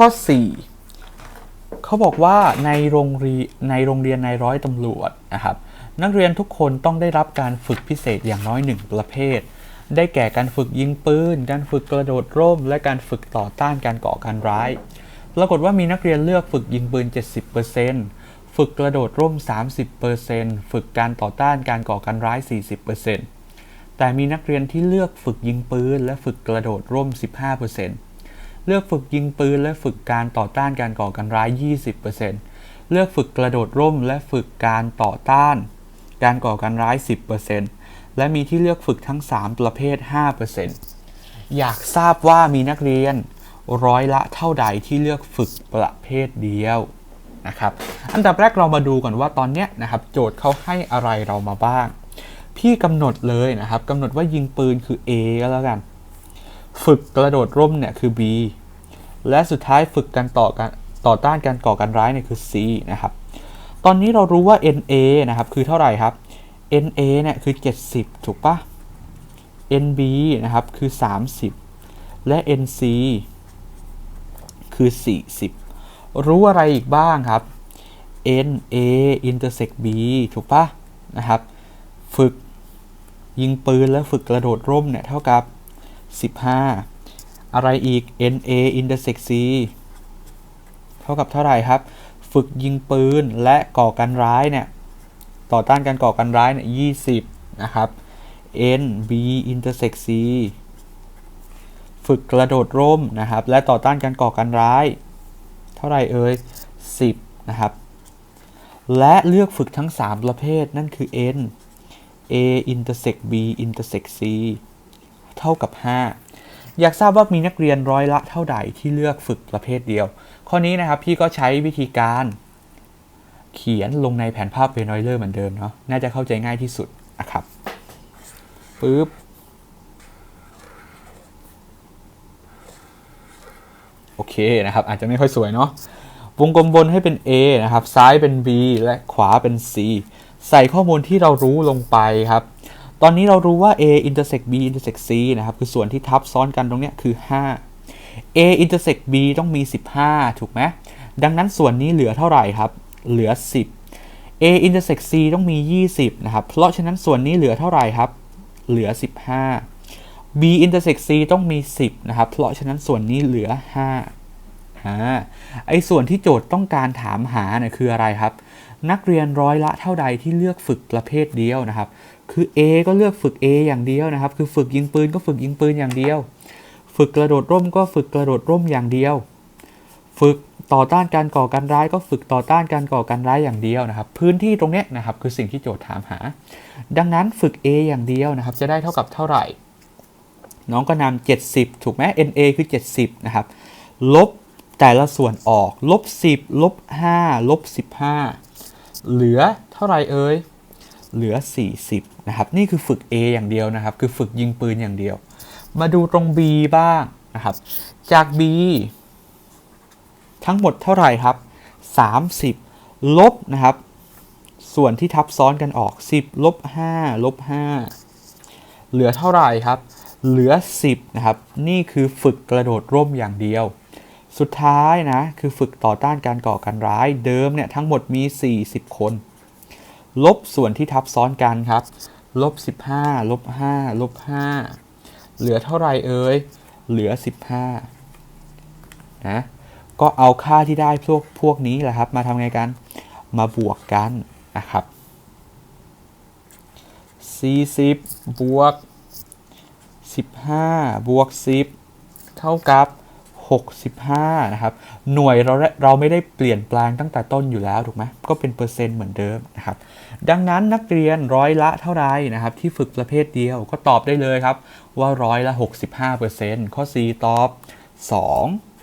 ข้อ 4 เขาบอกว่าในโรงเรียนในโรงเรียนนายร้อยตำรวจนะครับนักเรียนทุกคนต้องได้รับการฝึกพิเศษอย่างน้อยหนึ่งประเภท ได้แก่การฝึกยิงปืน การฝึกกระโดดร่ม และการฝึกต่อต้านการก่อการร้าย ปรากฏว่ามีนักเรียนเลือกฝึกยิงปืน 70%ฝึกกระโดดร่ม 30%ฝึกการต่อต้านการก่อการร้าย 40%แต่มีนักเรียนที่เลือกฝึกยิงปืน และฝึกกระโดดร่ม 15% เลือกฝึกยิงปืนและฝึกการต่อต้านการก่อการร้าย 20%เลือกฝึกกระโดดร่มและฝึกการต่อต้าน การก่อการร้าย 10%และมีที่เลือกฝึกทั้ง 3 ประเภท 5%อยากทราบว่ามีนักเรียนร้อยละเท่าใดที่เลือกฝึกประเภทเดียวนะครับ อันดับแรกเรามาดูก่อนว่าตอนเนี้ยนะครับโจทย์เขาให้อะไรเรามาบ้าง พี่กำหนดเลยนะครับกำหนดว่ายิงปืนคือ A ก็แล้วกัน ฝึกกระโดดร่มเนี่ยคือ B และสุดท้ายฝึกการต่อการต่อต้านการก่อการร้ายเนี่ยคือ C นะครับ ตอนนี้เรารู้ว่า NA นะครับคือเท่าไหร่ครับ NA เนี่ยคือ 70 ถูกปะ NB นะครับคือ 30 และ NC คือ 40 รู้อะไรอีกบ้างครับ NA intersect B ถูกปะนะครับ ฝึกยิงปืนแล้วฝึกกระโดดร่มเนี่ยเท่ากับ 15 อะไรอีก NA intersect C เท่ากับเท่าไหร่ครับ ฝึกยิงปืนและก่อการร้ายเนี่ย ต่อต้านการก่อการร้ายเนี่ย20 นะครับ NB intersect C ฝึกกระโดดร่มนะครับ และต่อต้านการก่อการร้าย เท่าไหร่เอ่ย10 นะครับ และเลือกฝึกทั้ง 3 ประเภทนั่นคือ N A intersect B intersect C เท่ากับ 5 อยากทราบว่ามีนักเรียนร้อยละเท่าใดที่เลือกฝึกประเภทเดียว ข้อนี้นะครับพี่ก็ใช้วิธีการ เขียนลงในแผนภาพเวนอยเลอร์เหมือนเดิมเนาะน่าจะเข้าใจง่ายที่สุดนะครับปึ๊บโอเคนะครับ อาจจะไม่ค่อยสวยเนาะวงกลมบนให้เป็น A นะครับ ซ้ายเป็น B และขวาเป็น C ใส่ข้อมูลที่เรารู้ลงไปครับ ตอนนี้เรารู้ว่า A intersect B intersect C นะครับ คือส่วนที่ทับซ้อนกันตรงนี้คือ 5 A intersect B ต้องมี 15 ถูกไหมดังนั้นส่วนนี้เหลือเท่าไหร่ครับ เหลือ 10 A intersect C ต้องมี 20 นะครับ เพราะฉะนั้นส่วนนี้เหลือเท่าไหร่ครับ เหลือ 15 B intersect C ต้องมี 10 นะครับ เพราะฉะนั้นส่วนนี้เหลือ 5 อ่าไอ้ส่วนที่โจทย์ต้องการถามหาเนี่ยคืออะไรครับ นักเรียนร้อยละเท่าใดที่เลือกฝึกประเภทเดียวนะครับ คือ A ก็เลือกฝึก A อย่างเดียวนะครับ คือฝึกยิงปืนก็ฝึกยิงปืนอย่างเดียว ฝึกกระโดดร่มก็ฝึกกระโดดร่มอย่างเดียว ฝึกต่อต้านการก่อการร้ายก็ฝึกต่อต้านการก่อการร้ายอย่างเดียวนะครับ พื้นที่ตรงเนี้ยนะครับคือสิ่งที่โจทย์ถามหา ดังนั้นฝึก A อย่างเดียวนะครับ จะได้เท่ากับเท่าไหร่ น้องก็นำ70 ถูกไหม NA คือ 70 นะครับ ลบ แต่ละส่วนออกลบ10ลบ5ลบ15 เหลือเท่าไรเอ่ยเหลือ 40 นะครับ นี่คือฝึก A อย่างเดียวนะครับ คือฝึกยิงปืนอย่างเดียว มาดูตรง B บ้างนะครับ จาก B ทั้งหมดเท่าไหร่ครับ 30 ลบนะครับ ส่วนที่ทับซ้อนกันออก 10 ลบ 5 ลบ 5 เหลือเท่าไหร่ครับ เหลือ 10 นะครับ นี่คือฝึกกระโดดร่มอย่างเดียว สุดท้ายนะ คือฝึกต่อต้านการก่อการร้ายเดิมเนี่ยทั้งหมดมี 40 คน ลบส่วนที่ทับซ้อนกันครับ ลบ 15 ลบ 5 ลบ 5 เหลือเท่าไรเอ่ย เหลือ 15 นะ ก็เอาค่าที่ได้พวกพวกนี้แหละครับ มาทำไงกัน มาบวกกันนะครับ 40 บวก 15 บวก 10 เท่ากับ 65 นะครับ หน่วยเราเราไม่ได้เปลี่ยนแปลงตั้งแต่ต้นอยู่แล้วถูกไหมก็เป็นเปอร์เซ็นต์เหมือนเดิมนะครับ ดังนั้นนักเรียนร้อยละเท่าไรนะครับ ที่ฝึกประเภทเดียวก็ตอบได้เลยครับ ว่าร้อยละ 65%ข้อ C ตอบ 2